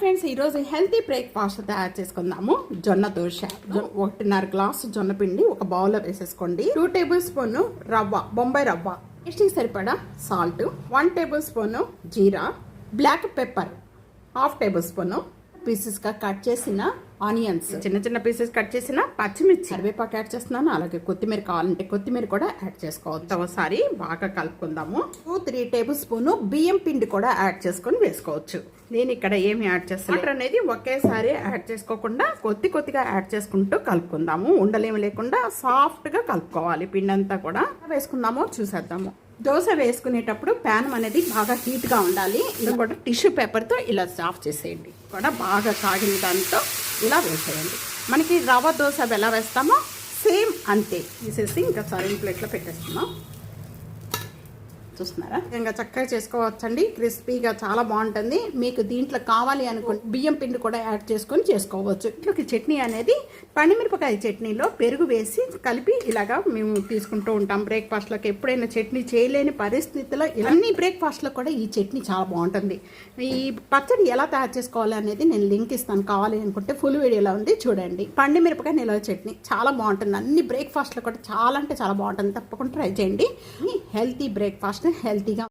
Friends ఈరోజు healthy breakfast తయారు చేసుకుందాము. జొన్న దోశ ఒకటిన్నర గ్లాస్ జొన్న పిండి ఒక బౌల్లో వేసేసుకోండి. టూ టేబుల్ స్పూన్ రవ్వ బొంబాయి రవ్వ. టేస్టింగ్ సరిపడా సాల్ట్ వన్ టేబుల్ స్పూన్ జీరా black pepper half tablespoon పీసెస్గా కట్ చేసిన ఆనియన్స్ చిన్న చిన్న పీసెస్ కట్ చేసిన పచ్చిమిర్చి. కరివేపాకు యాడ్ చేస్తున్నాను. అలాగే కొత్తిమీర కావాలంటే కొత్తిమీర కూడా యాడ్ చేసుకోవచ్చు. ఒకసారి బాగా కలుపుకుందాము. టూ త్రీ టేబుల్ స్పూన్ బియ్యం పిండి కూడా యాడ్ చేసుకొని వేసుకోవచ్చు. నేను ఇక్కడ ఏమి యాడ్ చేస్తాను వాటర్ అనేది ఒకేసారి యాడ్ చేసుకోకుండా కొద్ది కొద్దిగా యాడ్ చేసుకుంటూ కలుపుకుందాము. ఉండలేమి లేకుండా సాఫ్ట్గా కలుపుకోవాలి. పిండి అంతా కూడా వేసుకుందాము చూసేద్దాము. దోశ వేసుకునేటప్పుడు ప్యాన్ అనేది బాగా హీట్గా ఉండాలి. ఇది కూడా టిష్యూ పేపర్తో ఇలా సాఫ్ చేసేయండి. కూడా బాగా కాగిన దాంతో ఇలా వేసేయండి. మనకి రవ్వ దోశ ఎలా వేస్తామో సేమ్ అంతే. తీసేసి ఇంకా సరైన ప్లేట్లో పెట్టేస్తున్నాం. చూస్తున్నారా? ఇంకా చక్కగా చేసుకోవచ్చండి. క్రిస్పీగా చాలా బాగుంటుంది. మీకు దీంట్లో కావాలి అనుకుంటే బియ్యం పిండి కూడా యాడ్ చేసుకొని చేసుకోవచ్చు. ఇట్లోకి చట్నీ అనేది పండుమిరపకాయ చట్నీలో పెరుగు వేసి కలిపి ఇలాగా మేము తీసుకుంటూ ఉంటాం. బ్రేక్ఫాస్ట్లోకి ఎప్పుడైనా చట్నీ చేయలేని పరిస్థితిలో ఇవన్నీ బ్రేక్ఫాస్ట్లో కూడా ఈ చట్నీ చాలా బాగుంటుంది. ఈ పచ్చడి ఎలా తయారు చేసుకోవాలి అనేది నేను లింక్ ఇస్తాను. కావాలి అనుకుంటే ఫుల్ వీడియోలో ఉంది చూడండి. పండు మిరపకాయ నిలవ చట్నీ చాలా బాగుంటుంది. అన్ని బ్రేక్ఫాస్ట్లో కూడా చాలా అంటే చాలా బాగుంటుంది. తప్పకుండా ట్రై చేయండి. హెల్తీ బ్రేక్ఫాస్ట్ हेल्थी का